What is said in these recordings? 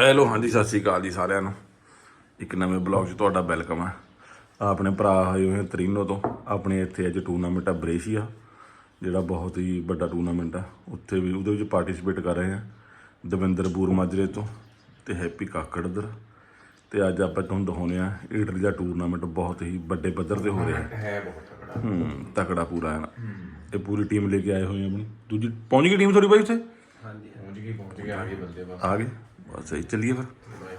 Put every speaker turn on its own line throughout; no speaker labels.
Hello ਹਾਂਜੀ ਸਤਿ ਸ਼੍ਰੀ ਅਕਾਲ ਜੀ ਸਾਰਿਆਂ ਨੂੰ। ਇੱਕ ਨਵੇਂ ਬਲੌਗ 'ਚ ਤੁਹਾਡਾ ਵੈਲਕਮ ਹੈ। ਆਪਣੇ ਭਰਾ ਆਏ ਹੋਏ ਆ ਤਰੀਨੋ ਤੋਂ। ਆਪਣੇ ਇੱਥੇ ਅੱਜ ਟੂਰਨਾਮੈਂਟ ਆ ਬਰੇਸ਼ੀਆ ਜਿਹੜਾ ਬਹੁਤ ਹੀ ਵੱਡਾ ਟੂਰਨਾਮੈਂਟ ਆ। ਉੱਥੇ ਵੀ ਉਹਦੇ ਵਿੱਚ ਪਾਰਟਿਸਿਪੇਟ ਕਰ ਰਹੇ ਆ ਦਵਿੰਦਰ ਬੂਰ ਮਾਜਰੇ ਤੋਂ ਤੇ ਹੈਪੀ ਕਾਕੜਦਰ ਤੇ ਅੱਜ ਆਪਾਂ ਤੁਹਾਨੂੰ ਦਿਖਾਉਂਦੇ ਆ ਇਟਲੀ ਦਾ ਟੂਰਨਾਮੈਂਟ ਬਹੁਤ ਹੀ ਵੱਡੇ ਪੱਧਰ ਤੇ ਹੋ ਰਿਹਾ। ਹੈ
ਹੈ ਬਹੁਤ ਤਕੜਾ।
ਹੂੰ ਤਕੜਾ ਪੂਰਾ ਹੈ ਨਾ। ਇਹ ਪੂਰੀ ਟੀਮ ਲੈ ਕੇ ਆਏ ਹੋਏ ਆ ਆਪਣੀ। ਦੂਜੀ ਪਹੁੰਚ ਗਈ ਟੀਮ ਤੁਹਾਡੀ ਬਾਈ ਉੱਥੇ?
ਹਾਂਜੀ ਪਹੁੰਚ ਗਈ ਪਹੁੰਚ ਗਏ ਆਗੇ ਬੰਦੇ ਬਸ।
ਆ ਗਏ। ਬਸ ਸਹੀ ਚੱਲੀਏ ਫਿਰ।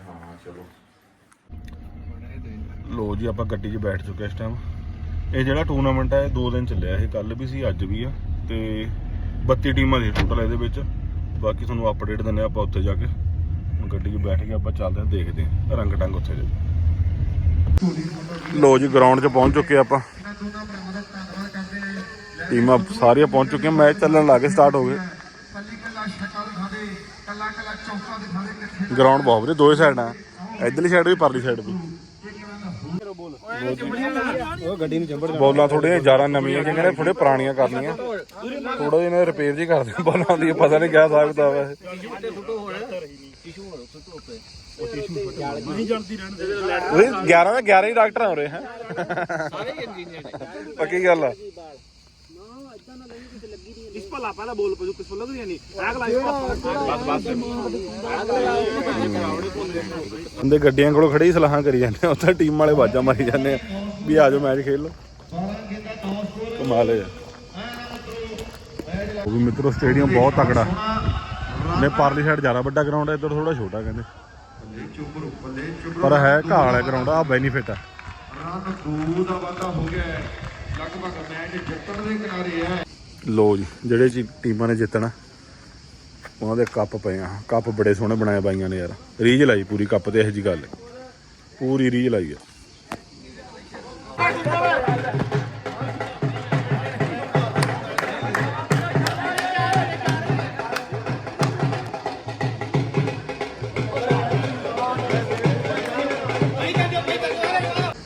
ਹਾਂ ਚਲੋ
ਲੋ ਜੀ, ਆਪਾਂ ਗੱਡੀ 'ਚ ਬੈਠ ਚੁੱਕੇ ਇਸ ਟਾਈਮ ਇਹ ਜਿਹੜਾ ਟੂਰਨਾਮੈਂਟ ਹੈ ਇਹ ਦੋ ਦਿਨ ਚੱਲਿਆ ਇਹ। ਕੱਲ ਵੀ ਸੀ, ਅੱਜ ਵੀ ਆ। ਤੇ 32 ਟੀਮਾਂ ਦੀ ਟੋਟਲ ਇਹਦੇ ਵਿੱਚ। ਬਾਕੀ ਤੁਹਾਨੂੰ ਅਪਡੇਟ ਦਿੰਨੇ ਆਪਾਂ ਉੱਥੇ ਜਾ ਕੇ। ਹੁਣ ਗੱਡੀ 'ਚ ਬੈਠ ਕੇ ਆਪਾਂ ਚੱਲਦੇ ਹਾਂ ਦੇਖਦੇ ਹਾਂ ਰੰਗ ਟੰਗ ਉੱਥੇ ਜਾ ਲੋ ਜੀ ਗਰਾਊਂਡ 'ਚ ਪਹੁੰਚ ਚੁੱਕੇ ਆਪਾਂ। ਟੀਮਾਂ ਸਾਰੀਆਂ ਪਹੁੰਚ ਚੁੱਕੀਆਂ ਮੈਚ ਚੱਲਣ ਲੱਗੇ ਸਟਾਰਟ ਹੋ ਗਏ। ਗਰਾਊਂਡ ਬਹੁਤ ਵਧੀਆ ਦੋਵੇਂ ਸਾਈਡਾਂ ਇਧਰਲੀ ਸਾਈਡ ਵੀ ਪਰਲੀ ਸਾਈਡ ਵੀ। ਬੋਲਾਂ ਥੋੜੀਆਂ ਜ਼ਿਆਦਾ ਨਵੀਆਂ ਕਿ ਕਹਿੰਦੇ ਥੋੜੇ ਪੁਰਾਣੀਆਂ ਕਰਨੀਆਂ। ਥੋੜਾ ਜਿਹਾ ਇਹਨਾਂ ਰਿਪੇਅਰ ਜੀ ਕਰਦੇ ਆ, ਬੋਲਾਂ ਦੀ ਪਤਾ ਨਹੀਂ ਕਿਆ ਕਿਤਾਬ ਹੈ ਉਹ 11 ਦਾ 11 ਹੀ ਡਾਕਟਰ ਹੋ ਰਹੇ ਹੈ। ਸਾਰੇ ਇੰਜੀਨੀਅਰ ਪੱਕੀ ਗੱਲ ਆ।
किस पर लापा ना बोल पजू किस पर लग रही नहीं आग लाई
ਬੰਦੇ ਗੱਡੀਆਂ ਕੋਲ ਖੜੇ ਹੀ ਸਲਾਹਾਂ ਕਰੀ ਜਾਂਦੇ ਆ ਉੱਥੇ ਟੀਮ ਵਾਲੇ ਬਾਜਾਂ ਮਾਰੀ ਜਾਂਦੇ ਆ ਵੀ ਆ ਜਾਓ ਮੈਚ ਖੇਡ ਲਓ ਕਮਾਲ ਹੈ ਯਾਰ। ਉਹ ਵੀ ਮਿੱਤਰੋ ਸਟੇਡੀਅਮ ਬਹੁਤ ਤਕੜਾ ਨੇ ਪਰਲੀ ਸਾਈਡ ਜ਼ਿਆਦਾ ਵੱਡਾ ਗਰਾਊਂਡ ਹੈ ਇੱਧਰ ਥੋੜਾ ਛੋਟਾ ਕਹਿੰਦੇ
ਚੁੱਪ ਬੱਲੇ ਚੁੱਪ
ਪਰ ਹੈ ਘਾਹ ਵਾਲਾ ਗਰਾਊਂਡ ਆ ਬੈਨੀਫਿਟ ਆ
ਰਨ ਦੂ ਦਾ ਵਾਧਾ ਹੋ ਗਿਆ ਹੈ। ਲਗਭਗ ਮੈਚ ਜਿੱਤਣ ਦੇ ਕਿਨਾਰੇ ਹੈ।
ਲੋ ਜੀ, ਜਿਹੜੇ ਜੀ ਟੀਮਾਂ ਨੇ ਜਿੱਤਣਾ, ਉਹਨਾਂ ਦੇ ਕੱਪ ਪਏ ਆ। ਕੱਪ ਬੜੇ ਸੋਹਣੇ ਬਣਾਏ ਬਾਈਆਂ ਨੇ ਯਾਰ। ਰੀਝ ਲਾਈ ਪੂਰੀ ਕੱਪ ਤੇ, ਇਹੋ ਜੀ ਗੱਲ। ਪੂਰੀ ਰੀਝ ਲਾਈ ਆ।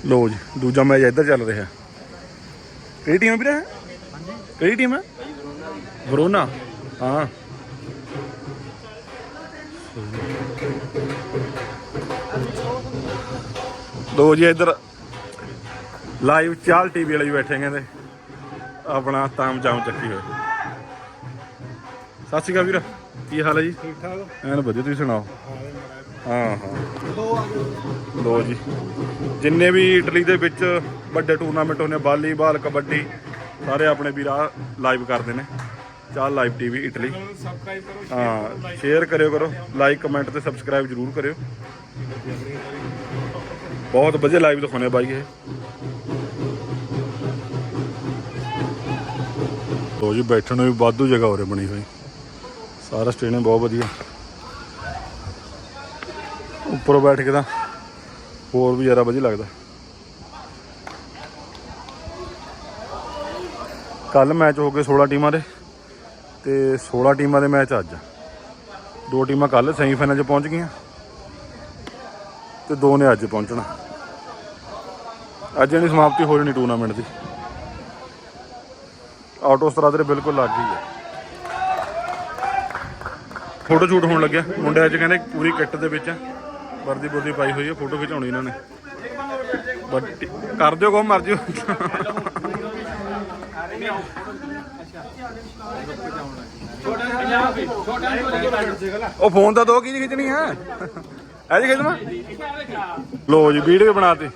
ਲੋ ਜੀ, ਦੂਜਾ ਮੈਚ ਇੱਧਰ ਚੱਲ ਰਿਹਾ। ਕਿਹੜੀ ਟੀਮ ਹੈ ਵੀਰੇ? ਕਿਹੜੀ ਟੀਮ ਹੈ ਵਰੋਨਾ। ਹਾਂ। ਲੋ ਜੀ ਇੱਧਰ ਲਾਈਵ ਚਾਲ ਟੀਵੀ ਵਾਲੇ ਵੀ ਬੈਠੇ ਕਹਿੰਦੇ। ਆਪਣਾ ਤਾਮ ਜਾਮ ਚੱਕੀ ਹੋਏ। ਸਤਿ ਸ਼੍ਰੀ ਅਕਾਲ ਵੀਰ ਕੀ ਹਾਲ ਹੈ ਜੀ? ਠੀਕ ਠਾਕ। ਐਨ ਵਧੀਆ ਤੁਸੀਂ ਸੁਣਾਓ? ਹਾਂ ਹਾਂ। ਲੋ ਜੀ। ਜਿੰਨੇ ਵੀ ਇਟਲੀ ਦੇ ਵਿੱਚ ਵੱਡੇ ਟੂਰਨਾਮੈਂਟ ਹੁੰਦੇ ਵਾਲੀਬਾਲ, ਕਬੱਡੀ, ਸਾਰੇ ਆਪਣੇ ਵੀਰ ਆ ਲਾਈਵ ਕਰਦੇ ਨੇ। ਚਾਹ ਲਾਈਵ ਟੀਵੀ ਇਟਲੀ। ਹਾਂ ਸ਼ੇਅਰ ਕਰਿਓ ਕਰੋ। ਲਾਈਕ ਕਮੈਂਟ ਤੇ ਸਬਸਕ੍ਰਾਈਬ ਜਰੂਰ ਕਰਿਓ। ਬਹੁਤ ਵਧੀਆ ਲਾਈਵ ਦਿਖਾਉਣੇ ਬਾਈ ਇਹ। ਲੋ ਜੀ, ਬੈਠਣ ਨੂੰ ਵੀ ਵਾਧੂ ਜਗ੍ਹਾ ਹੋਰੇ ਬਣੀ ਹੋਈ। ਸਾਰਾ ਸਟੇਡੀਅਮ ਬਹੁਤ ਵਧੀਆ। ਉੱਪਰੋਂ ਬੈਠ ਕੇ ਤਾਂ ਹੋਰ ਵੀ ਜ਼ਿਆਦਾ ਵਧੀਆ ਲੱਗਦਾ। ਕੱਲ ਮੈਚ ਹੋ ਗਏ 16 ਟੀਮਾਂ ਦੇ ਤੇ 16 ਟੀਮਾਂ ਦੇ ਮੈਚ ਅੱਜ। ਦੋ ਟੀਮਾਂ ਕੱਲ ਸੈਮੀਫਾਈਨਲ 'ਚ ਪਹੁੰਚ ਗਈਆਂ ਤੇ ਦੋ ਨੇ ਅੱਜ ਪਹੁੰਚਣਾ। ਅੱਜ ਇਹਦੀ ਸਮਾਪਤੀ ਹੋ ਜਾਣੀ ਟੂਰਨਾਮੈਂਟ ਦੀ। ਆਟੋ ਸਤਰਾ ਤੇ ਬਿਲਕੁਲ ਲੱਗ ਗਈ ਹੈ ਫੋਟੋ ਸ਼ੂਟ ਹੋਣ ਲੱਗਿਆ। ਮੁੰਡੇ ਅੱਜ ਕਹਿੰਦੇ ਪੂਰੀ ਕਿੱਟ ਦੇ ਵਿੱਚ ਆ। ਵਰਦੀ ਬੁਰਦੀ ਪਾਈ ਹੋਈ ਹੈ ਫੋਟੋ ਖਿਚਾਉਣੀ ਇਹਨਾਂ ਨੇ। ਬਟ ਕਰ ਦਿਓ ਕੋ ਮਰਜ਼ੀ ਉਹ ਫੋਨ ਤਾਂ ਦੋ ਕੀ ਖਿੱਚਣੀ ਹੈ? ਐ ਜੀ ਖਿੱਚਣਾ। ਲੋ ਜੀ, ਵੀਡੀਓ ਬਣਾਤੀ।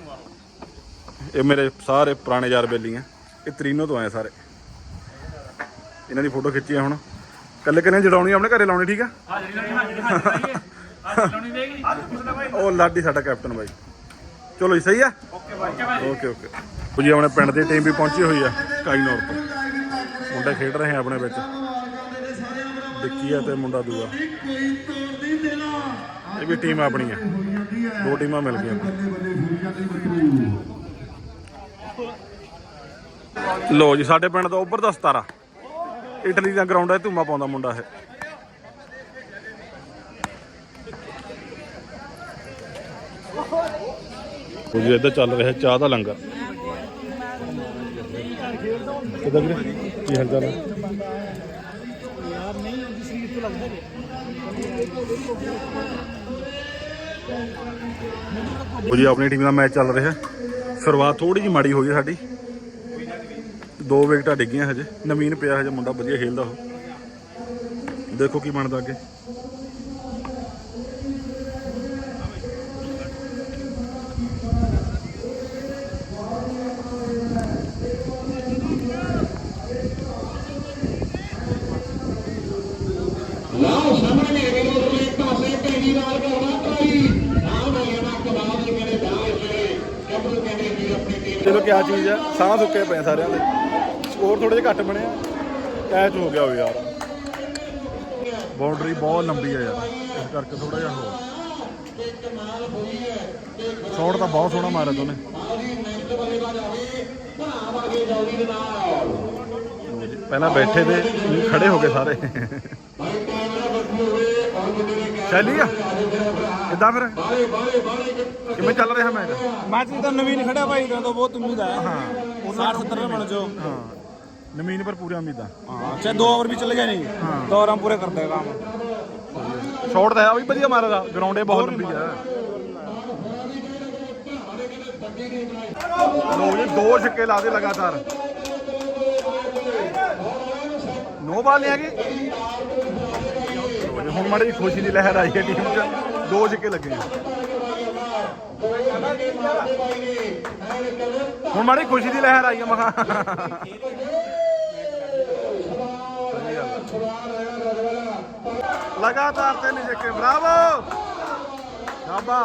ਇਹ ਮੇਰੇ ਸਾਰੇ ਪੁਰਾਣੇ ਯਾਰ ਬੇਲੀ ਆ। ਇਹ ਤਰੀਨੋ ਤੋਂ ਆਏ ਸਾਰੇ। ਇਹਨਾਂ ਦੀ ਫੋਟੋ ਖਿੱਚੀ ਆ ਹੁਣ। ਕੱਲੇ ਕਿਨੇ ਜੜਾਉਣੀ ਆਪਣੇ ਘਰੇ ਲਾਉਣੀ ਠੀਕ ਆ? ਉਹ ਲਾਡੀ ਸਾਡਾ ਕੈਪਟਨ ਬਾਈ। ਚਲੋ ਜੀ, ਸਹੀ ਆ? Okay okay. ਉਹ ਜੀ ਆਪਣੇ ਪਿੰਡ ਦੀ ਟੀਮ ਵੀ ਪਹੁੰਚੀ ਹੋਈ ਆ, ਕਾਈਨੌਰ ਤੋਂ। ਮੁੰਡੇ ਖੇਡ ਰਹੇ ਆ ਆਪਣੇ ਵਿੱਚ। ਡਿੱਕੀ ਆ ਤੇ ਮੁੰਡਾ ਦੂਆ। ਇਹ ਵੀ ਟੀਮ ਆਪਣੀ ਆ ਦੋ ਟੀਮਾਂ ਮਿਲ ਗਈਆਂ।
ਬੱਲੇ
ਲੋ ਜੀ, ਸਾਡੇ ਪਿੰਡ ਦਾ ਉੱਪਰ ਦਾ 17 ਇਟਲੀ ਦਾ ਗਰਾਊਂਡ ਹੈ ਧੂਮਾ ਪਾਉਂਦਾ ਮੁੰਡਾ ਇਹ। ਉਹ ਜੀ ਇੱਧਰ ਚੱਲ ਰਿਹਾ, ਚਾਹ ਦਾ ਲੰਗਰ। ਕੀ ਹਾਲ ਚਾਲ ਉਹ ਜੀ, ਆਪਣੀ ਟੀਮ ਦਾ ਮੈਚ ਚੱਲ ਰਿਹਾ। ਸ਼ੁਰੂਆਤ ਥੋੜੀ ਜਿਹੀ ਮਾੜੀ ਹੋ ਗਈ ਸਾਡੀ। ਦੋ ਵਿਕਟਾਂ ਡਿੱਗੀਆਂ ਹਜੇ। ਨਵੀਨ ਪਿਆ ਹਜੇ, ਮੁੰਡਾ ਵਧੀਆ ਖੇਲਦਾ ਉਹ। ਦੇਖੋ ਕੀ ਬਣਦਾ ਅੱਗੇ।
ਟੀਮ
ਚਲੋ ਕੀ ਚੀਜ਼ ਆ? ਸਾਹ ਸੁੱਕੇ ਪਏ ਸਾਰਿਆਂ ਦੇ। ਸਕੋਰ ਥੋੜੇ ਜਿਹਾ ਘੱਟ ਬਣਿਆ ਕੈਚ ਹੋ ਗਿਆ ਉਹ ਯਾਰ। ਬਾਉਂਡਰੀ ਬਹੁਤ ਲੰਬੀ ਆ ਯਾਰ। ਇਸ ਕਰਕੇ ਥੋੜਾ ਜਿਹਾ ਹੋ ਸ਼ਾਟ ਤਾਂ ਬਹੁਤ ਸੋਹਣਾ ਮਾਰਿਆ ਦੋਨੇ ਪਹਿਲਾਂ ਬੈਠੇ ਤੇ ਖੜੇ ਹੋ ਗਏ ਸਾਰੇ। ਚੱਲੀ ਆ? ਕਿੱਦਾਂ ਫਿਰ? ਕਿਵੇਂ ਚੱਲ ਰਿਹਾ ਮੈਚ?
ਮੈਚ ਤਾਂ ਨਵੀਨ ਖੜਿਆ ਭਾਈ ਤਾਂ ਬਹੁਤ ਉਮੀਦ ਹੈ। ਹਾਂ 60 70 ਰन ਜੋ
ਹਾਂ। ਨਵੀਨ ਪਰ ਪੂਰੀ ਉਮੀਦਾਂ।
ਹਾਂ ਚਾਹੇ ਦੋ ਓਵਰ ਵੀ ਚੱਲ ਗਏ ਨਹੀਂ ਦੋ ਓਵਰ ਪੂਰੇ ਕਰਦੇ ਕੰਮ।
ਸ਼ਾਟ ਤਾਂ ਹੈ ਵੀ ਵਧੀਆ ਮਾਰਦਾ। ਗਰਾਊਂਡੇ ਬਹੁਤ ਲੰਬੀ ਆ। ਲੋ ਜੀ ਦੋ ਛੱਕੇ ਲਾ ਦੇ ਲਗਾਤਾਰ। ਨੋ ਬਾਲ ਲਓ ਜੀ, ਹੁਣ ਮਾੜੀ ਜਿਹੀ ਖੁਸ਼ੀ ਦੀ ਲਹਿਰ ਆਈ ਹੈ ਟੀਮ 'ਚ। ਦੋ ਛੱਕੇ ਲੱਗੇ ਆ। ਹੁਣ ਮਾੜੀ ਖੁਸ਼ੀ ਦੀ ਲਹਿਰ ਆਈ ਹੈ ਮਖਾ ਲਗਾਤਾਰ ਤਿੰਨ ਛੱਕੇ ਬਰਾਵੋ ਸ਼ਾਬਾ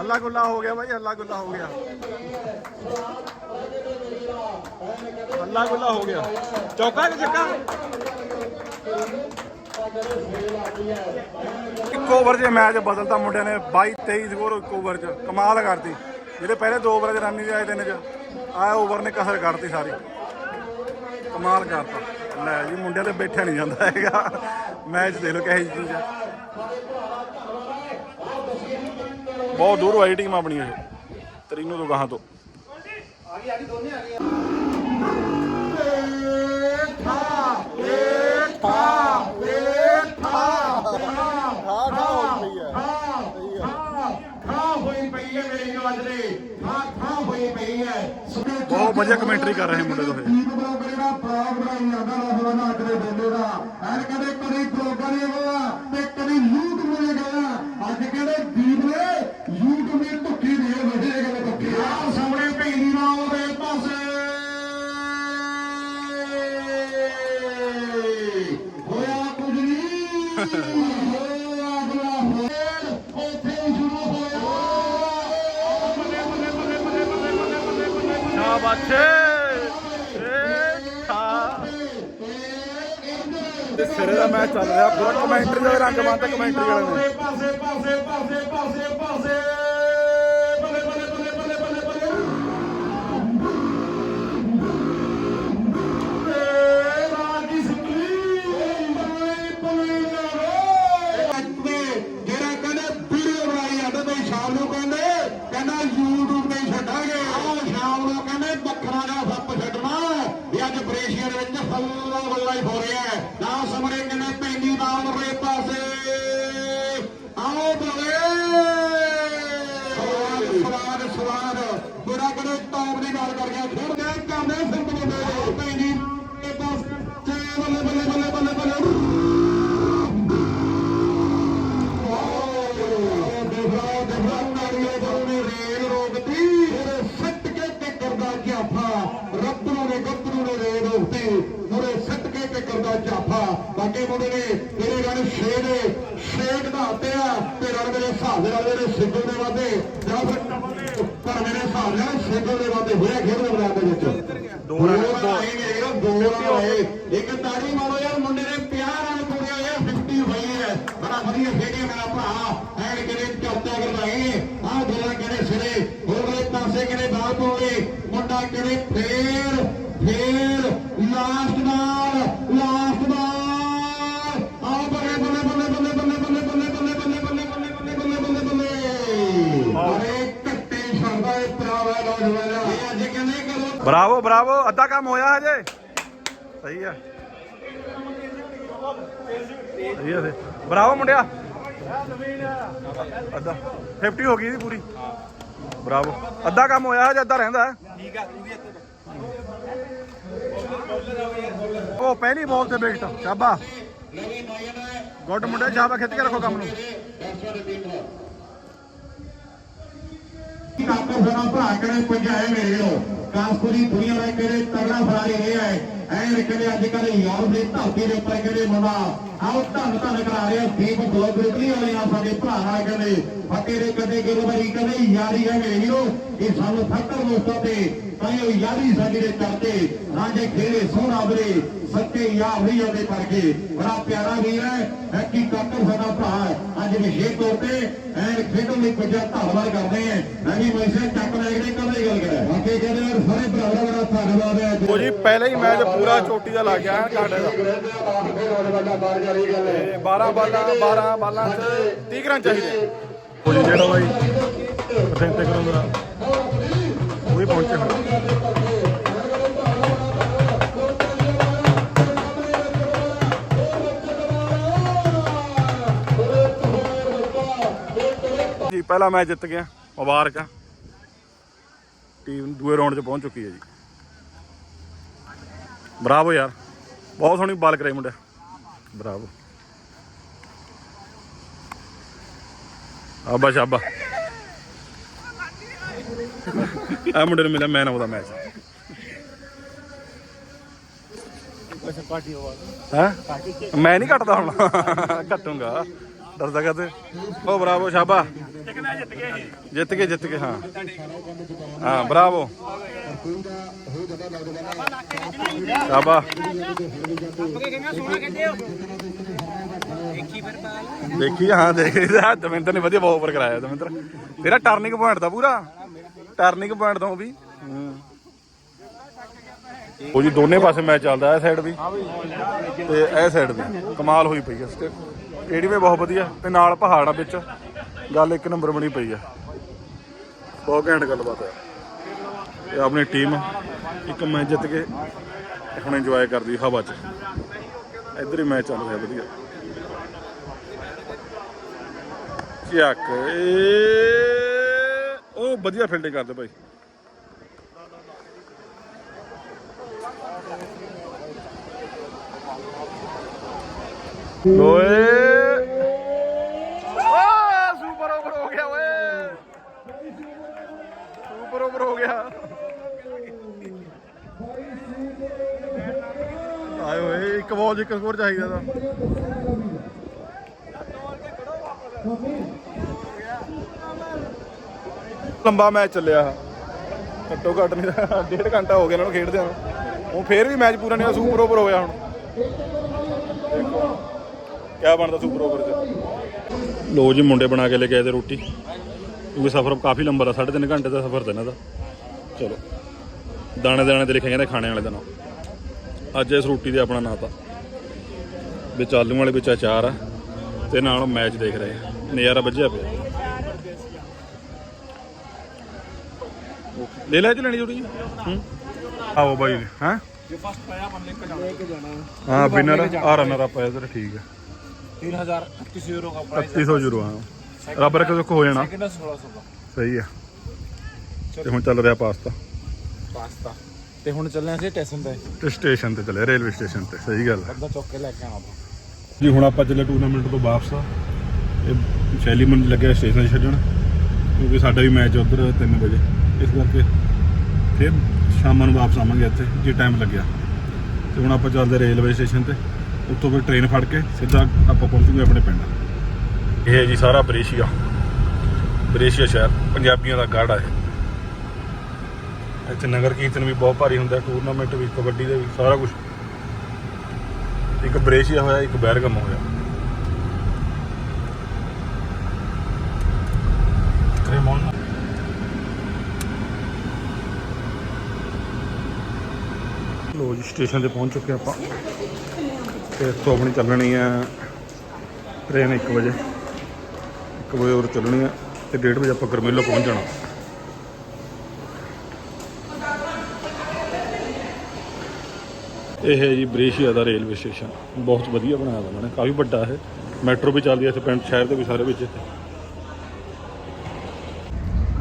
ਅੱਲਾ ਗੁੱਲਾ ਹੋ ਗਿਆ ਭਾਈ ਅੱਲਾ ਗੁੱਲਾ ਹੋ ਗਿਆ। ਅੱਲਾ ਗੁੱਲਾ ਹੋ ਗਿਆ। ਚੌਕਾ ਕਿ ਛੱਕਾ ਇੱਕ ਓਵਰ 'ਚ ਮੈਚ ਬਦਲਤਾ ਮੁੰਡਿਆਂ ਨੇ 22 23 ਸਕੋਰ ਇੱਕ ਓਵਰ 'ਚ, ਕਮਾਲ ਕਰਤੀ। ਜਿਹੜੇ ਪਹਿਲੇ ਦੋ ਓਵਰਾਂ 'ਚ ਰਨ ਨਹੀਂ ਆਏ ਤਿੰਨ 'ਚ, ਆਹ ਓਵਰ ਨੇ ਕਸਰ ਕੱਢਤੀ ਸਾਰੀ। ਕਮਾਲ ਕਰਤਾ। ਲੈ ਜੀ, ਮੁੰਡਿਆਂ ਤੇ ਬੈਠਿਆ ਨਹੀਂ ਜਾਂਦਾ ਹੈਗਾ। ਮੈਚ ਦੇ ਲਓ ਕਿਹੋ ਜਿਹੀ ਚੀਜ਼ ਹੈ ਬਹੁਤ ਦੂਰ ਆਈ ਟੀਮ ਆਪਣੀ ਇਹ। ਤਰੀਨੋ ਤੋਂ ਗਾਹਾਂ ਤੋਂ।
ਠਾ ਹੋਈ ਪਈ ਹੈ ਮੇਰੀ ਨਵਾਜ਼ਰੇ ਠਾ ਠਾ ਹੋਈ ਪਈ ਹੈ
ਬਹੁਤ ਵਧੀਆ ਕਮੈਂਟਰੀ ਕਰ ਰਹੇ ਮੁੰਡੇ ਦੋਹੇ
ਦੀਪ ਬਰਾਬਰ ਜਿਹੜਾ ਪ੍ਰਾਗ ਬਣਾਈ ਜਾਂਦਾ ਰਸਵਾ ਨਾ ਅਜਰੇ ਬੋਲੇ ਦਾ ਐਨ ਕਦੇ ਕਦੀ ਪ੍ਰੋਗਰਾਮ ਹੋਇਆ ਤੇ ਕਦੀ ਲੂਟ ਮਿਲੇ ਗਿਆ ਅੱਜ ਕਹਿੰਦੇ ਦੀਪ ਨੇ ਲੂਟ ਨੇ ਧੁੱਕੀ ਦੇ ਵਜੇ ਗੱਲ ਧੁੱਕੀ ਆ ਸਾਹਮਣੇ ਭੇਲੀ ਨਾ ਉਹਦੇ ਪਾਸੇ ਹੋਇਆ ਕੁਝ ਨਹੀਂ ਹੋਇਆ ਅਗਲਾ ਫੇਰ ਉੱਥੇ ਹੀ ਸ਼ੁਰੂ ਹੋਇਆ ਬੱਲੇ ਬੱਲੇ ਬੱਲੇ ਬੱਲੇ ਬੱਲੇ ਬੱਲੇ ਬੱਲੇ
ਤੇ ਸਿਰੇ ਦਾ ਮੈਚ ਚੱਲ ਰਿਹਾ। ਪੂਰਾ ਕਮੈਂਟਰੀ ਦਾ ਰੰਗ ਬੰਦ ਕਮੈਂਟਰੀ ਵਾਲੇ ਨੇ।
ਪਾਸੇ ਪਾਸੇ ਪਾਸੇ ਪਾਸੇ ਦੀ ਗੱਲ ਕਰ ਫਿਰ ਦੇਖ ਕਾਂਦੇ ਸਿੰਘ ਨੂੰ ਦੇ ਪੈਂਦੀ। ਟੱਕਰ ਦਾ ਜਾਫਾ। ਬਾਕੀ ਮੁੰਡੇ ਨੇ ਤੇਰੇ ਗਣ ਛੇ ਨੇ ਛੇ ਘਟਾਤੇ ਆ ਤੇ ਰਣ ਮੇਰੇ ਹਿਸਾਬ ਦੇ ਨਾਲ ਜਿਹੜੇ ਸਿੰਗਲ ਦੇ ਵਾਦੇ ਜਾਂ ਫਿਰ ਪਰ ਮੇਰੇ ਹਿਸਾਬ ਨਾਲ ਸਿੰਗਲ ਦੇ ਵਾਦੇ ਹੋਇਆ ਖੇਡ ਦੇ ਮੈਦਾਨ ਦੇ ਵਿੱਚ।
ਦੋ ਰਨ-
ਦੋ। ਦੋ ਰਨ ਆਏ। ਇੱਕ ਤਾੜੀ ਮਾਰੋ ਯਾਰ ਮੁੰਡੇ ਨੇ 50 ਰਨ ਪੂਰੇ ਯਾਰ 50 ਹੋਈ ਹੈ ਬੜਾ ਵਧੀਆ ਖੇਡਿਆ ਮੇਰਾ ਭਰਾ। ਐਨ ਕਿਹੜੇ ਚੌਥਾ ਕਰਵਾਏ ਆਹ ਜਿਹੜਾ ਕਿਹੜੇ ਸਿਰੇ ਹੋਵੇ ਪਾਸੇ ਕਿਹੜੇ ਬਾਲ ਪਾਉਣੇ ਮੁੰਡਾ ਕਿਹੜੇ ਫੇਰ ਫੇਰ ਲਾਸਟ
ਬਰਾਵੋ ਬਰਾਵੋ ਅੱਧਾ ਕੰਮ ਹੋਇਆ ਹਜੇ। ਸਹੀ ਆ। ਸਹੀ ਆ ਫਿਰ। ਬਰਾਵੋ ਮੁੰਡਿਆ। ਅੱਧਾ। 50 ਹੋ ਗਈ ਇਹਦੀ ਪੂਰੀ। ਬਰਾਵੋ। ਅੱਧਾ ਕੰਮ ਹੋਇਆ ਹਜੇ ਅੱਧਾ ਰਹਿੰਦਾ।
ਠੀਕ ਆ ਤੂੰ ਵੀ ਇੱਥੇ
ਉਹ ਪਹਿਲੀ ਬਾਲ ਤੇ ਵਿਕਟ ਸ਼ਾਬਾ ਗੁੱਡ ਮੁੰਡੇ ਸ਼ਾਬਾ ਖਿੱਚ ਕੇ ਰੱਖੋ ਕੰਮ ਨੂੰ।
ਕਾਕਾ ਸਾਡਾ ਭਰਾ ਕਿਹੜੇ ਪੰਜਾਏ ਮੇਰੇ ਲੋ ਕਾਸਪੁਰੀ ਦੁਨੀਆ ਦਾ ਕਿਹੜੇ ਤਗੜਾ ਫਰਾਰੀ ਰਿਹਾ ਹੈ ਐਨ ਕਿਹੜੇ ਅੱਜ ਕੱਲ ਯੂਰਪ ਦੀ ਧਰਤੀ ਦੇ ਉੱਪਰ ਕਿਹੜੇ ਮੁੰਡਾ, ਆਓ ਧੰਨ ਧੰਨ ਕਰਾ ਰਿਹਾ ਦੀਪ ਗਲੋਬ ਇਟਲੀ ਵਾਲੇ ਆ ਸਾਡੇ ਭਰਾ ਨਾਲ ਕਹਿੰਦੇ। ਫੱਕੇ ਦੇ ਕਦੇ ਗਿਲਵਾਰੀ ਕਦੇ ਯਾਰੀ ਹੈ ਮੇਰੇ ਵੀਰੋ, ਇਹ ਸਾਨੂੰ ਫੱਕਰ ਦੋਸਤਾਂ ਤੇ, ਤਾਂ ਇਹ ਯਾਰੀ ਸਾਡੀ ਦੇ ਚਰਤੇ ਰਾਜੇ ਖੇੜੇ ਸੋਹਣਾ ਵੀਰੇ। ਸੱਚੇ ਯਾਰ ਨਹੀਂ ਜਾਂਦੇ ਕਰਕੇ ਬੜਾ ਪਿਆਰਾ ਵੀਰ ਹੈ ਐਕੀ ਕਾਕਰ ਸਾਡਾ ਭਰਾ ਹੈ। ਅੱਜ ਵਿਸ਼ੇਸ਼ ਤੌਰ ਤੇ ਐਨ ਖੇਡਣ ਲਈ ਪੁੱਜਾ ਧੰਨਵਾਦ ਕਰਦੇ ਆ ਮੈਂ ਵੀ ਮੈਸੇਜ ਚੱਕ ਲੈ ਕੇ ਕਦੇ ਗੱਲ ਕਰਾਂ। ਬਾਕੀ ਕਹਿੰਦੇ ਯਾਰ ਸਾਰੇ ਭਰਾਵਾਂ ਦਾ ਬੜਾ ਧੰਨਵਾਦ ਹੈ।
ਉਹ ਜੀ ਪਹਿਲੇ ਹੀ ਮੈਚ ਪੂਰਾ ਚੋਟੀ ਦਾ ਲੱਗ ਗਿਆ ਕਾਂਡੇ ਦਾ। ਤੇ 12 ਬਾਲਾਂ 12 ਬਾਲਾਂ ਚ 30 ਰਨ ਚਾਹੀਦੇ। ਉਹ ਜਿਹੜਾ ਬਾਈ ਪਤੰਤੇ ਕਰਾਉਂਦਾ ਉਹ ਵੀ ਪਹੁੰਚੇ ਹੁਣ। ਜੀ ਪਹਿਲਾ ਮੈਚ ਜਿੱਤ ਗਿਆ ਮੁਬਾਰਕਾਂ ਟੀਮ ਦੂਏ ਰਾਉਂਡ 'ਚ ਪਹੁੰਚ ਚੁੱਕੀ ਹੈ ਜੀ। ਬਰਾਵੋ ਯਾਰ ਬਹੁਤ ਸੋਹਣੀ ਬਾਲ ਕਰਾਈ ਮੁੰਡਾ। ਬਰਾਵੋ। ਆਬਾ ਸ਼ਾਬਾ। ਆ ਮੁੰਡੇ ਨੂੰ ਮਿਲਿਆ ਮੈਨ ਆਫ ਦਾ ਮੈਚ ਹੈ? ਮੈਂ ਨਹੀਂ ਕੱਟਦਾ ਹੁਣ। ਕੱਟੂੰਗਾ ਡਰਦਾ ਉਹ ਬਰਾਵੋ ਸ਼ਾਬਾ। ਜਿੱਤ ਗਏ ਜਿੱਤ ਗਏ ਹਾਂ। ਹਾਂ, ਬਰਾਵੋ। ਸ਼ਾਬਾ। ਦੇਖੀ ਹਾਂ ਦੇਖਦਾ ਦਵਿੰਦਰ ਨੇ ਵਧੀਆ ਬਹੁਤ ਓਵਰ ਕਰਾਇਆ, ਦਵਿੰਦਰ। ਤੇਰਾ ਟਰਨਿੰਗ ਪੁਆਇੰਟ ਦਾ ਪੂਰਾ। ਟਰਨਿੰਗ ਪੁਆਇੰਟ ਤੋਂ ਵੀ। ਉਹ ਜੀ ਦੋਨੇ ਪਾਸੇ ਮੈਚ ਚੱਲਦਾ, ਇਹ ਸਾਈਡ ਵੀ। ਤੇ ਇਹ ਸਾਈਡ ਵੀ। ਕਮਾਲ ਹੋਈ ਪਈ ਹੈ ਸਟੇਡੀਅਮ ਬਹੁਤ ਵਧੀਆ ਤੇ ਨਾਲ ਪਹਾੜ ਆ ਵਿੱਚ। ਗੱਲ ਇੱਕ ਨੰਬਰ ਬਣੀ ਪਈ ਆ। ਬਹੁਤ ਘੈਂਟ ਗੱਲਬਾਤ ਹੈ ਇਹ ਆਪਣੀ ਟੀਮ ਇੱਕ ਮੈਚ ਜਿੱਤ ਕੇ ਹੁਣ ਇੰਜੋਏ ਕਰਦੀ ਹਵਾ 'ਚ। ਇੱਧਰ ਹੀ ਮੈਚ ਚੱਲ ਰਿਹਾ ਵਧੀਆ। ਚੱਕ ਉਹ ਵਧੀਆ ਫੀਲਡਿੰਗ ਕਰਦੇ ਭਾਈ। ਓਏ ਸੁਪਰ ਓਵਰ ਹੋ ਗਿਆ ਓਏ ਸੁਪਰ ਓਵਰ ਹੋ ਗਿਆ। ਆਏ ਓਏ ਇੱਕ ਬਾਲ ਇੱਕ ਸਕੋਰ ਚਾਹੀਦਾ ਤਾਂ। ਲੰਬਾ ਮੈਚ ਚੱਲਿਆ ਘੱਟੋ ਘੱਟ ਨਹੀਂ ਡੇਢ ਘੰਟਾ ਹੋ ਗਿਆ ਇਹਨਾਂ ਨੂੰ ਖੇਡਦੇ ਨੂੰ। ਹੁਣ ਫੇਰ ਵੀ ਮੈਚ ਪੂਰਾ ਨਹੀਂ ਹੋਇਆ ਸੁਪਰ ਓਵਰ ਹੋ ਗਿਆ ਹੁਣ ਕਿਆ ਬਣਦਾ ਸੁਪਰ ਓਵਰ ਚ। ਲੋ ਜੀ, ਮੁੰਡੇ ਬਣਾ ਕੇ ਲੈ ਕੇ ਆਏ ਤੇ ਰੋਟੀ। ਕਿਉਂਕਿ ਸਫ਼ਰ ਕਾਫੀ ਲੰਬਾ ਦਾ 3.5 ਘੰਟੇ ਦਾ ਸਫ਼ਰ ਤੇ ਇਹਨਾਂ ਦਾ। ਚਲੋ। ਦਾਣੇ ਦਾਣੇ ਤੇ ਲਿਖਿਆ ਕਹਿੰਦੇ ਖਾਣੇ ਵਾਲੇ ਦਾ ਨਾਮ ਅੱਜ ਇਸ ਰੋਟੀ ਦੇ ਆਪਣਾ ਨਾਂ ਤਾਂ। ਵਿੱਚ ਆਲੂ ਵਾਲੇ ਵਿੱਚ ਅਚਾਰ ਆ ਤੇ ਨਾਲ ਮੈਚ ਦੇਖ ਰਹੇ ਆ। ਨਜ਼ਾਰਾ ਵੱਜਿਆ ਪਿਆ। ਲੈ ਲੈ ਚ ਲੈਣੀ ਜੁੜੀ। ਹੂੰ। ਆਓ ਬਾਈ ਹਾਂ?
ਜੇ ਫਸਟ ਪਾਇਆ ਮਨ ਲੈ ਕੇ ਜਾਣਾ।
ਹਾਂ ਵਿਨਰ ਆ। ਰਨਰ ਅਪ ਹੈ ਇਧਰ ਠੀਕ ਹੈ
3000 31 ਯੂਰੋ ਦਾ ਪ੍ਰਾਈਸ
3100 ਯੂਰੋ ਹਾਂ। ਰੱਬ ਰੱਖੇ ਦੁੱਖ ਹੋ ਜਾਣਾ।
ਕਿੰਨਾ 1600 ਦਾ।
ਸਹੀ ਆ ਤੇ ਹੁਣ ਚੱਲ ਰਿਹਾ ਪਾਸਤਾ।
ਪਾਸਤਾ। ਤੇ ਹੁਣ ਚੱਲਣਾ ਸੀ ਸਟੇਸ਼ਨ ਤੇ।
ਤੇ ਸਟੇਸ਼ਨ ਤੇ ਚੱਲੇ ਰੇਲਵੇ ਸਟੇਸ਼ਨ ਤੇ। ਸਹੀ ਗੱਲ ਹੈ।
ਅੱਧਾ ਚੁੱਕ ਕੇ ਲੈ ਕੇ ਆਵਾਂ। ਆਪਾਂ
ਜੀ ਹੁਣ ਆਪਾਂ ਚੱਲੇ ਟੂਰਨਾਮੈਂਟ ਤੋਂ ਵਾਪਸ। ਇਹ ਸ਼ੈਲੀ ਮੰਡੀ ਲੱਗਿਆ ਸਟੇਸ਼ਨ ਛੱਡਣ। ਕਿਉਂਕਿ ਸਾਡਾ ਵੀ ਮੈਚ ਉਧਰ 3 ਵਜੇ। ਇਸ ਕਰਕੇ ਫਿਰ ਸ਼ਾਮਾਂ ਨੂੰ ਵਾਪਸ ਆਵਾਂਗੇ ਇੱਥੇ ਜੇ ਟਾਈਮ ਲੱਗਿਆ। ਤੇ ਹੁਣ ਆਪਾਂ ਚੱਲਦੇ ਰੇਲਵੇ ਸਟੇਸ਼ਨ ਤੇ। ਉੱਥੋਂ ਫਿਰ ਟ੍ਰੇਨ ਫੜ ਕੇ ਸਿੱਧਾ ਆਪਾਂ ਪਹੁੰਚੂਗੇ ਆਪਣੇ ਪਿੰਡ। ਇਹ ਹੈ ਜੀ ਸਾਰਾ ਬਰੇਸ਼ੀਆ। ਬਰੇਸ਼ੀਆ ਸ਼ਹਿਰ, ਪੰਜਾਬੀਆਂ ਦਾ ਗਾੜਾ ਹੈ। ਇੱਥੇ ਨਗਰ ਕੀਰਤਨ ਵੀ ਬਹੁਤ ਭਾਰੀ ਹੁੰਦਾ ਟੂਰਨਾਮੈਂਟ ਵੀ, ਕਬੱਡੀ ਦੇ ਵੀ, ਸਾਰਾ ਕੁਝ ਇੱਕ ਬਰੇਸ਼ੀਆ ਹੋਇਆ, ਇੱਕ ਬੈਰਗਮ ਹੋਇਆ। ਕ੍ਰੇਮੋਨ। ਲੋ ਜੀ ਸਟੇਸ਼ਨ ਤੇ ਪਹੁੰਚ ਚੁੱਕੇ ਆਪਾਂ। ਤੇ ਇੱਥੋਂ ਆਪਣੀ ਚੱਲਣੀ ਹੈ ਟ੍ਰੇਨ 1 ਵਜੇ। 1 ਵਜੇ ਹੋਰ ਚੱਲਣੀ ਆ ਤੇ 1:30 ਵਜੇ ਆਪਾਂ ਗਰਮੇਲੋ ਪਹੁੰਚ ਜਾਣਾ। ਇਹ ਹੈ ਜੀ ਬ੍ਰੇਸ਼ੀਆ ਦਾ ਰੇਲਵੇ ਸਟੇਸ਼ਨ। ਬਹੁਤ ਵਧੀਆ ਬਣਾਇਆ ਹੋਇਆ ਉਹਨਾਂ ਨੇ, ਕਾਫੀ ਵੱਡਾ ਹੈ ਮੈਟਰੋ ਵੀ ਚੱਲਦੀ ਹੈ ਇੱਥੇ, ਪਿੰਡ ਸ਼ਹਿਰ ਦੇ ਵੀ ਸਾਰੇ ਵਿੱਚ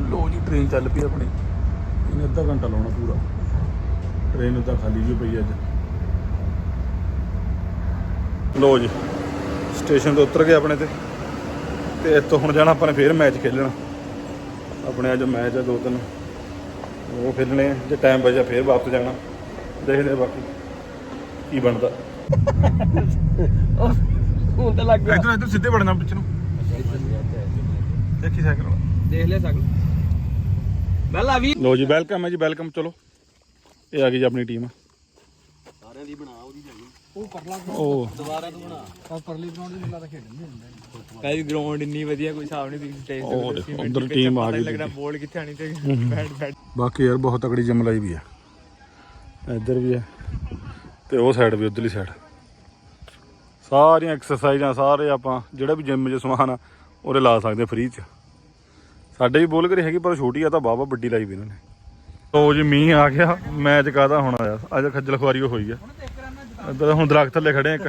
ਲੋ ਜੀ, ਟ੍ਰੇਨ ਚੱਲ ਪਈ ਆਪਣੀ। ਇਹਨੇ ਅੱਧਾ ਘੰਟਾ ਲਾਉਣਾ ਪੂਰਾ। ਟ੍ਰੇਨ ਤਾਂ ਖਾਲੀ ਵੀ ਪਈ ਅੱਜ। ਲੋ ਜੀ, ਸਟੇਸ਼ਨ ਤੋਂ ਉਤਰ ਗਏ ਆਪਣੇ ਤੇ। ਤੇ ਇੱਥੋਂ ਹੁਣ ਜਾਣਾ ਆਪਾਂ ਨੇ ਫੇਰ ਮੈਚ ਖੇਲਣਾ। ਆਪਣੇ ਅੱਜ ਮੈਚ ਆ ਦੋ ਤਿੰਨ। ਉਹ ਖੇਲਣੇ ਆ। ਜੇ ਟਾਈਮ ਬਚਿਆ ਫੇਰ ਵਾਪਸ ਜਾਣਾ। ਦੇਖਦੇ ਆ ਬਾਕੀ ਕੀ ਬਣਦਾ।
ਹੁਣ ਤਾਂ ਲੱਗ ਗਿਆ।
ਇੱਧਰ ਇੱਧਰ ਸਿੱਧੇ ਵੜਨਾ ਪਿੱਛੇ ਨੂੰ। ਦੇਖੀ ਸਾਈਕਲ
ਦੇਖ ਲਿਆ ਸਕਲ ਬੈਲਾ ਵੀ।
ਲੋ ਜੀ ਵੈਲਕਮ ਹੈ ਜੀ ਵੈਲਕਮ ਚਲੋ ਇਹ ਆ ਗਈ ਜੀ ਆਪਣੀ ਟੀਮ
ਸਾਰਿਆਂ ਦੀ ਬਣਾ ਉਹਦੀ ਜਾਈ। ਉਹ ਪਰਲਾ
ਉਹ।
ਦੁਬਾਰਾ ਤੋਂ ਬਣਾ। ਆ ਪਰਲੀ ਗਰਾਊਂਡ ਦੀ ਮਿਲਾ ਖੇਡਣ ਨਹੀਂ ਹੁੰਦਾ ਕਾਈ ਗਰਾਊਂਡ ਇੰਨੀ ਵਧੀਆ ਕੋਈ ਹਿਸਾਬ ਨਹੀਂ ਦੀ ਸਟੇਜ
ਉਹ ਦੇਖੋ, ਉੱਧਰ team ਆ ਗਈ
ਲੱਗਣਾ ਬੋਲ ਕਿੱਥੇ ਆਣੀ ਤੇ ਬੈਟ ਬੈਟ
ਬਾਕੀ ਯਾਰ ਬਹੁਤ ਤਕੜੀ ਜਿਮ ਲਾਈ ਵੀ ਆ। ਇੱਧਰ ਵੀ ਆ ਤੇ ਉਹ ਸਾਈਡ ਵੀ ਉਧਰਲੀ ਸਾਈਡ ਸਾਰੀਆਂ ਐਕਸਰਸਾਈਜ਼ਾਂ ਸਾਰੇ ਆਪਾਂ ਜਿਹੜਾ ਵੀ ਜਿਮ 'ਚ ਸਮਾਨ ਆ ਉਹਦੇ ਲਾ ਸਕਦੇ ਫ੍ਰੀ 'ਚ। ਸਾਡੇ ਵੀ ਬੋਲ ਕਰੀ ਹੈਗੀ ਪਰ ਛੋਟੀ ਆ ਤਾਂ ਬਾਬਾ ਵੱਡੀ ਲਾਈ ਵੀ ਇਹਨਾਂ ਨੇ। ਉਹ ਜੀ ਮੀਂਹ ਆ ਗਿਆ ਮੈਚ ਕਾਦਾ ਹੋਣਾ ਆ? ਅੱਜ ਖੱਜਲ ਖੁਆਰੀ ਹੋਈ ਆ। ਇੱਧਰ ਹੁਣ ਦਰਖਤ ਥੱਲੇ ਖੜੇ ਆ ਇੱਕ।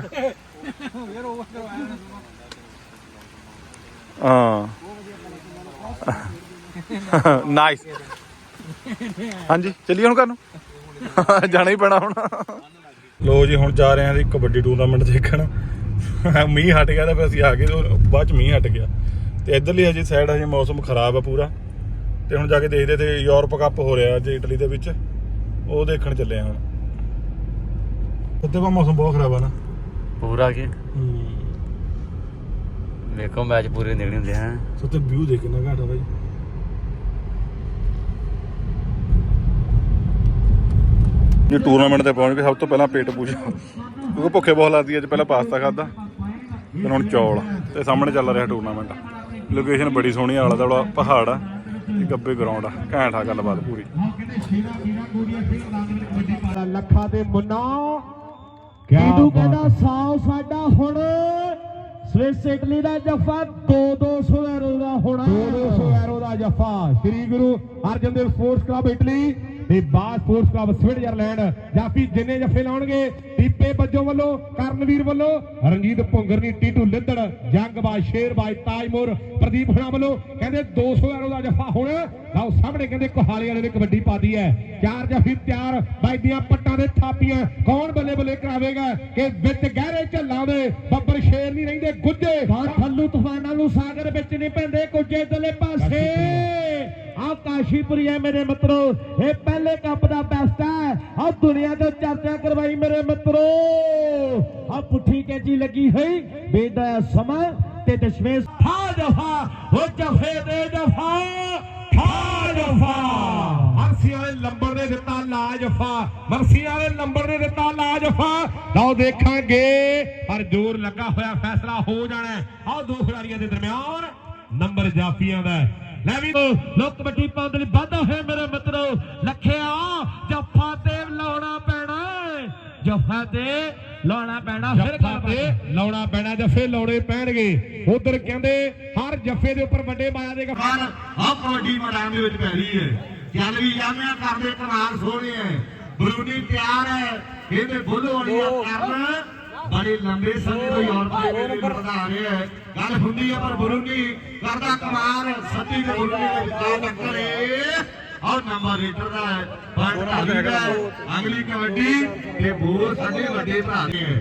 ਹਾਂ। ਨਾਈਸ ਹਾਂਜੀ, ਚੱਲੀਏ ਹੁਣ ਘਰ ਨੂੰ? ਜਾਣਾ ਹੀ ਪੈਣਾ ਹੁਣ। ਲੋ ਜੀ, ਹੁਣ ਜਾ ਰਹੇ ਹਾਂ ਜੀ ਕਬੱਡੀ ਟੂਰਨਾਮੈਂਟ ਦੇਖਣ। ਮੀਂਹ ਹਟ ਗਿਆ ਤਾਂ ਫਿਰ ਅਸੀਂ ਆ ਗਏ ਬਾਅਦ ਚ ਮੀਂਹ ਹਟ ਗਿਆ। ਤੇ ਇਧਰਲੀ ਹਜੇ ਸਾਈਡ ਹਜੇ ਮੌਸਮ ਖਰਾਬ ਆ ਪੂਰਾ। ਤੇ ਹੁਣ ਜਾ ਕੇ ਦੇਖਦੇ ਤੇ ਯੂਰਪ ਕੱਪ ਹੋ ਰਿਹਾ ਅੱਜ ਇਟਲੀ ਦੇ ਵਿੱਚ। ਉਹ ਦੇਖਣ ਚੱਲੇ ਆ ਹੁਣ। ਉੱਤੇ ਦਾ ਮੌਸਮ ਬਹੁਤ ਖਰਾਬ ਆ ਨਾ
ਪੂਰਾ ਕੀ ਵੇਖੋ ਮੈਚ ਪੂਰੇ ਨਿਕਲੇ ਹੁੰਦੇ ਹੈ
ਸੋ ਤੇ ਵਿਊ ਦੇਖ ਕਿੰਨਾ ਘਾਟਾ ਬਾਈ ਇਹ ਟੂਰਨਾਮੈਂਟ ਤੇ ਪਹੁੰਚ ਕੇ ਸਭ ਤੋਂ ਪਹਿਲਾਂ ਪੇਟ ਪੂਜਾ ਕਿਉਂਕਿ ਭੁੱਖੇ ਬਹੁਤ ਲੱਗਦੀ ਹੈ ਅੱਜ ਪਹਿਲਾਂ ਪਾਸਤਾ ਖਾਦਾ ਫਿਰ ਹੁਣ ਚੌਲ ਤੇ ਸਾਹਮਣੇ ਚੱਲ ਰਿਹਾ ਟੂਰਨਾਮੈਂਟ ਲੋਕੇਸ਼ਨ ਬੜੀ ਸੋਹਣੀ ਆ, ਆਲਾ ਦਾਲਾ ਪਹਾੜ ਆ ਤੇ ਗੱਬੇ ਗਰਾਊਂਡ ਆ ਘੈਂਟ ਆ ਗੱਲਬਾਤ ਪੂਰੀ
ਲੱਖਾਂ ਦੇ ਮੁੰਨਾ ਕੀਡੂ ਕਹਿੰਦਾ ਸਾਉ ਸਾਡਾ ਹੁਣ। ਸਵਿਸ ਇਟਲੀ ਦਾ ਜਫਾ 2-200 ਐਰੋ ਦਾ ਹੋਣਾ। 2-200 ਐਰੋ ਦਾ ਜਫਾ। Shri Guru Arjan Dev sports club Italy ਤੇ ਬਾਸ ਸਪੋਰਟਸ ਕਲੱਬ ਸਵਿਟਜ਼ਰਲੈਂਡ ਜਾਫੀ ਜਿੰਨੇ ਜਫੇ ਲਾਉਣਗੇ ਦੀਪੇ ਬੱਜੋ ਵੱਲੋਂ ਕਰਨਵੀਰ ਵੱਲੋਂ ਰਣਜੀਤ ਭੁੰਗਰਨੀ ਟੀਟੂ ਲਿੱਦੜ ਜੰਗਬਾਜ਼ ਸ਼ੇਰਬਾਜ਼ ਤਾਜਮੁਰ ਪ੍ਰਦੀਪ ਹੁਣਾ ਵੱਲੋਂ ਕਹਿੰਦੇ 200 ਐਰੋ ਦਾ ਜਫਾ ਹੁਣ। ਲਓ ਸਾਹਮਣੇ ਕਹਿੰਦੇ ਕੋਹਾਲੀ ਵਾਲੇ ਨੇ ਕਬੱਡੀ ਪਾਦੀ ਹੈ। ਚਾਰ ਜਫੀ ਤਿਆਰ ਬਾਈਦੀਆਂ ਪੱਟਾਂ ਦੇ ਥਾਪੀਆਂ ਕੌਣ ਬੱਲੇ ਬੱਲੇ ਕਰਾਵੇਗਾ ਕਿ ਵਿੱਚ ਗਹਿਰੇ ਝੱਲਾਂ ਦੇ ਬੱਬਰ ਸ਼ੇਰ ਨਹੀਂ ਰਹਿੰਦੇ ਗੁੱਜੇ। ਥੱਲੂ ਤੂਫਾਨਾਂ ਨੂੰ ਸਾਗਰ ਵਿੱਚ ਨਹੀਂ ਪੈਂਦੇ ਕੁਝੇ ਦਲੇ ਪਾਸੇ। ਆ ਕਾਸ਼ੀਪੁਰੀ ਹੈ ਮੇਰੇ ਮਿੱਤਰੋ। ਇਹ ਪਹਿਲੇ ਕੱਪ ਦਾ ਬੈਸਟ ਹੈ। ਆ ਦੁਨੀਆ ਤੋਂ ਚਰਚਾ ਕਰਵਾਈ ਮੇਰੇ ਮਿੱਤਰੋ। ਆ ਪੁੱਠੀ ਕੈਂਚੀ ਲੱਗੀ ਹੋਈ। ਬੇਦਾ ਸਮਾਂ ਤੇ ਦਸ਼ਮੇਸ਼। ਠਾ ਜਫਾ ਹੋ ਜਫੇ ਦੇ ਜਫਾ। ਠਾ ਜਫਾ। ਮਰਸੀ ਵਾਲੇ ਲੰਬਰ ਨੇ ਦਿੱਤਾ ਲਾਜਫਾ। ਮਰਸੀ ਵਾਲੇ ਲੰਬਰ ਨੇ ਦਿੱਤਾ ਲਾਜਫਾ। ਲਓ ਦੇਖਾਂਗੇ। ਪਰ ਜ਼ੋਰ ਲੱਗਾ ਹੋਇਆ, ਫੈਸਲਾ ਹੋ ਜਾਣਾ ਆਹ ਦੋ ਖਿਡਾਰੀਆਂ ਦੇ ਦਰਮਿਆਨ ਨੰਬਰ ਜਾਫੀਆਂ ਦਾ ਲੈ ਵੀ ਲੋਕ ਕਬੱਡੀ ਪਾਉਣ ਦੇ ਲਈ ਵਾਧਾ ਹੋਇਆ ਮੇਰੇ ਮਿੱਤਰੋ। ਲਖਿਆ ਜੱਫਾ ਤੇ ਲਾਉਣਾ ਪੈਣਾ। ਜੱਫਾ ਤੇ ਲਾਉਣਾ ਪੈਣਾ ਫਿਰ ਤੇ ਲਾਉਣਾ ਪੈਣਾ ਜੱਫੇ ਲਾਉਣੇ ਪੈਣਗੇ। ਉਧਰ ਕਹਿੰਦੇ ਹਰ ਜੱਫੇ ਦੇ ਉੱਪਰ ਵੱਡੇ ਮਾਇਆ ਦੇ ਗਫਾਰ ਆ ਕਬੱਡੀ ਮੈਦਾਨ ਦੇ ਵਿੱਚ ਪੈ ਰਹੀ ਹੈ। ਚੱਲ ਵੀ ਜਾਂਦੇ ਆ ਕਰਦੇ ਕਮਾਲ ਸੋਹਣੇ ਹੈ। ਬਰੂਨੀ ਤਿਆਰ ਹੈ। ਇਹਦੇ ਬੁੱਲ ਵਾਲੀਆਂ ਕਰਨ। ਬੜੇ ਲੰਬੇ ਸਮੇਂ ਤੋਂ ਯੂਰਪ ਦੇ ਵੇਲੇ ਵਧਾ ਰਿਹਾ ਹੈ। ਗੱਲ ਹੁੰਦੀ ਹੈ ਪਰ ਬਰੂਨੀ ਕਰਦਾ ਕਮਾਲ ਸੱਤੀ ਦੇ ਬਰੂਨੀ ਦੇ ਵਿਚਾਰ ਟੱਕਰੇ ਔਰ ਨੰਬਰ ਰੀਡਰ ਦਾ ਹੈ ਪਰ ਦਾ ਹੈ। ਅਗਲੀ ਕਬੱਡੀ ਤੇ ਬੋਰ ਸਾਡੇ ਵੱਡੇ ਭਰਾ ਨੇ। ਹੈ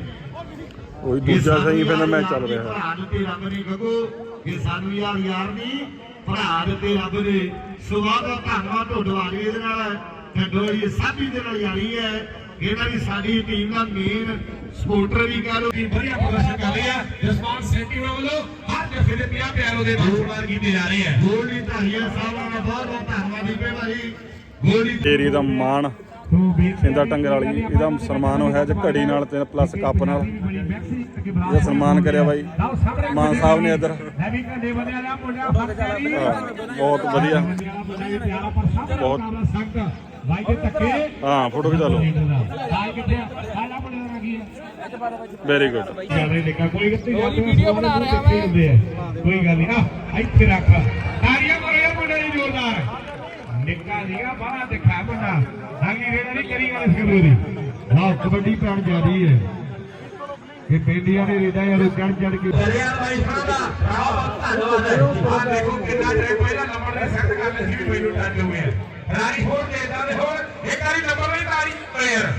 ਉਹ ਦੂਜਾ ਸਹੀ ਫਿਰ ਮੈਚ ਚੱਲ ਰਿਹਾ ਹੈ।
ਭਰਾ ਦਿੱਤੇ ਰੱਬ ਨੇ ਗੱਗੂ ਕਿ ਸਾਨੂੰ ਯਾਰ ਯਾਰ ਨਹੀਂ ਭਰਾ ਦਿੱਤੇ ਰੱਬ ਨੇ। ਸੁਭਾਅ ਦਾ ਧੰਨਵਾਦ ਢੋਡਵਾਲੀ ਇਹਦੇ ਨਾਲ ਢੱਡੋਲੀ ਸਾਬੀ ਦੇ ਨਾਲ ਯਾਰੀ ਹੈ। ਇਹਨਾਂ ਦੀ ਸਾਡੀ ਟੀਮ ਦਾ ਮੇਨ ਸਪੋਰਟਰ ਵੀ ਕਹ ਲੋ ਕਿ ਵਧੀਆ ਪ੍ਰਦਰਸ਼ਨ ਕਰ ਰਹੇ ਆ। ਜਸਪਾਲ ਸੈਂਟੀ ਵੱਲੋਂ ਹਰ ਜਫੇ ਦੇ 50 ਪਿਆਰੋ ਦੇ ਬਾਸ਼ਮਾਰ ਕੀਤੇ ਜਾ ਰਹੇ ਆ। ਗੋਲਡੀ ਧਾਰੀਆ ਸਾਹਿਬਾਂ ਦਾ ਬਹੁਤ ਬਹੁਤ ਧੰਨਵਾਦ ਜੀ ਭਾਈ ਗੋਲਡੀ
ਏਰੀਏ ਦਾ ਮਾਣ ਸਿੰਦਾ ਟੰਗਰ ਵਾਲੀ ਇਹਦਾ ਸਨਮਾਨ ਹੋਇਆ ਅੱਜ ਘੜੀ ਨਾਲ ਤੇ ਪਲੱਸ ਕੱਪ ਨਾਲ। ਇਹਦਾ ਸਨਮਾਨ ਕਰਿਆ ਬਾਈ। ਮਾਨ ਸਾਹਿਬ ਨੇ ਇੱਧਰ। ਬਹੁਤ ਵਧੀਆ। ਬਹੁਤ।
ਬਾਈ ਦੇ ਧੱਕੇ
ਹਾਂ ਫੋਟੋ ਖਿਚਾ ਲਓ। ਵੈਰੀ ਗੁੱਡ
ਕੋਈ ਗੱਤੀ ਜਾ ਵੀਡੀਓ ਬਣਾ ਰਿਹਾ ਮੈਂ। ਕੋਈ ਗੱਲ ਨਹੀਂ ਆ ਇੱਥੇ ਰੱਖ। ਤਾਰੀਆਂ ਮਾਰੋ ਯਾਰ ਮੁੰਡੇ ਦੀ ਜ਼ੋਰਦਾਰ। ਨਿੱਕਾ ਨੀਗਾ ਬਾਹਰ ਦਿਖਾ ਮੁੰਡਾ। ਸਾਗੀ ਰੇੜਾ ਨਹੀਂ ਕਰੀ ਵਾਲੇ ਸਕਰੂ ਦੀ। ਹਾਂ ਕਬੱਡੀ ਪੈਣ ਜਾ ਰਹੀ ਹੈ
ਕਿ ਬੇਟੀਆਂ ਦੇ ਰਿਦਾ ਯਾਰ ਚੜ ਚੜ ਕੇ।
ਦਰਿਆ ਬਾਈ ਸਾਹਿਬ ਦਾ ਧੰਨਵਾਦ ਹੈ। ਦੇਖੋ ਕਿੰਨਾ ਟਾਈਮ ਪਹਿਲਾਂ ਨੰਬਰ ਦੇ ਸੈੱਟ ਕਰ ਲਈ ਸੀ ਮੈਨੂੰ ਟੱਚ ਹੋ ਗਿਆ। ਰਾਣੀ ਹੋਰ ਦੇ ਇਦਾਂ ਦੇ ਹੋਰ, ਇੱਕ ਵਾਰੀ ਨੰਬਰ ਨਹੀਂ ਤਾਰੀ। ਪਲੇਅਰ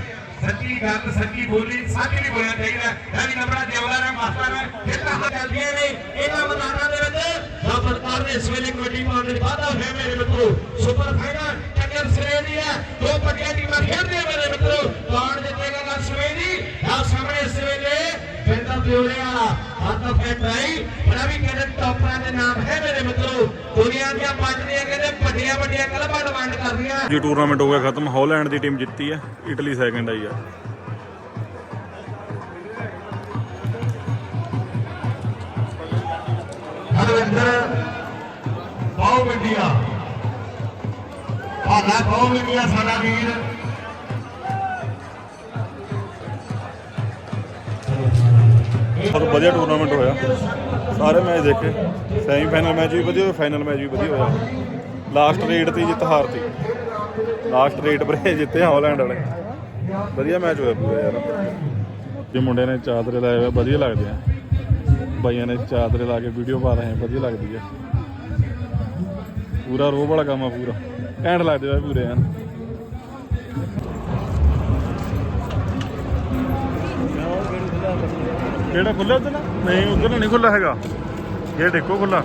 ਸੱਚੀ ਗੱਲ, ਸੱਚੀ ਬੋਲੀ ਸੱਚ ਨਹੀਂ ਬੋਲਣਾ ਚਾਹੀਦਾ। ਰਾਣੀ ਨੰਬਰਾਂ ਜਿਉਂਦਾ ਰਹੇ, ਮਾਸਟਰ ਹੈ ਫਿਰ ਤਾਂ ਚੱਲਦੀਆਂ ਨੇ ਇਹਨਾਂ ਮੈਦਾਨਾਂ ਦੇ ਵਿੱਚ। ਸਾਬਤਕਾਰ ਦੇ ਇਸ ਵੇਲੇ ਕਬੱਡੀ ਪਾਉਣ ਦੇ ਵਾਧਾ ਹੋਇਆ ਮੇਰੇ ਮਿੱਤਰੋ। ਸੁਪਰ ਫਾਈਨਲ ਟੱਕਰ ਸਰੇ ਦੀ ਹੈ ਦੋ ਵੱਡੀਆਂ ਟੀਮਾਂ ਖੇਡਦੀਆਂ ਮੇਰੇ ਮਿੱਤਰੋ ਕੌਣ ਜਿੱਤੇਗਾ ਗੱਲ ਸਵੇ ਦੀ ਆ ਸਾਹਮਣੇ ਇਸ ਵੇਲੇ ਪਿਓਰੇ ਵਾਲਾ ਹੱਥ ਫੇਟ ਰਾਈ ਬੜਾ ਵੀ ਕਹਿੰਦੇ ਟੌਪਰਾਂ ਦੇ ਨਾਮ ਹੈ ਮੇਰੇ ਮਿੱਤਰੋ। ਦੁਨੀਆ ਦੀਆਂ ਪੰਜ ਦੀਆਂ ਕਹਿੰਦੇ ਵੱਡੀਆਂ ਵੱਡੀਆਂ ਕਲਬਾਂ ਡਿਮਾਂਡ ਕਰਦੀਆਂ
ਜੀ ਟੂਰਨਾਮੈਂਟ ਹੋ ਗਿਆ ਖਤਮ ਹਾਲੈਂਡ ਦੀ ਟੀਮ ਜਿੱਤੀ ਹੈ ਇਟਲੀ ਸੈਕੰਡ ਆਈ ਆ।
ਹਰਵਿੰਦਰ ਪਾਉ ਇੰਡੀਆ ਭਾਲਾ ਪਾਉ ਇੰਡੀਆ ਸਾਡਾ ਵੀਰ।
ਬਹੁਤ ਵਧੀਆ ਟੂਰਨਾਮੈਂਟ ਹੋਇਆ। ਸਾਰੇ ਮੈਚ ਦੇਖੇ। ਸੈਮੀ ਫਾਈਨਲ ਮੈਚ ਵੀ ਵਧੀਆ ਹੋਇਆ ਫਾਈਨਲ ਮੈਚ ਵੀ ਵਧੀਆ ਹੋਇਆ। ਲਾਸਟ ਰੇਟ ਤੇ ਜਿੱਤ ਹਾਰਤੀ। ਲਾਸਟ ਰੇਟ ਪਰ ਜਿੱਤੇ ਹਾਲੈਂਡ ਵਾਲੇ। ਵਧੀਆ ਮੈਚ ਹੋਇਆ ਪੂਰਾ ਯਾਰ। ਜੇ ਮੁੰਡੇ ਨੇ ਚਾਦਰੇ ਲਾਏ ਹੋਏ ਵਧੀਆ ਲੱਗਦੇ ਆ। ਬਾਈਆਂ ਨੇ ਚਾਦਰੇ ਲਾ ਕੇ ਵੀਡੀਓ ਪਾ ਰਹੇ ਆ, ਵਧੀਆ ਲੱਗਦੀ ਆ। ਪੂਰਾ ਰੋਹ ਵਾਲਾ ਕੰਮ ਆ ਪੂਰਾ। ਘੈਂਟ ਲੱਗਦੇ ਆ ਪੂਰੇ ਯਾਰ ਜਿਹੜਾ ਖੁੱਲਿਆ ਉਧਰ ਨਹੀਂ ਉਧਰ ਨਹੀਂ ਖੁੱਲਾ ਹੈਗਾ। ਇਹ ਦੇਖੋ ਖੁੱਲਾ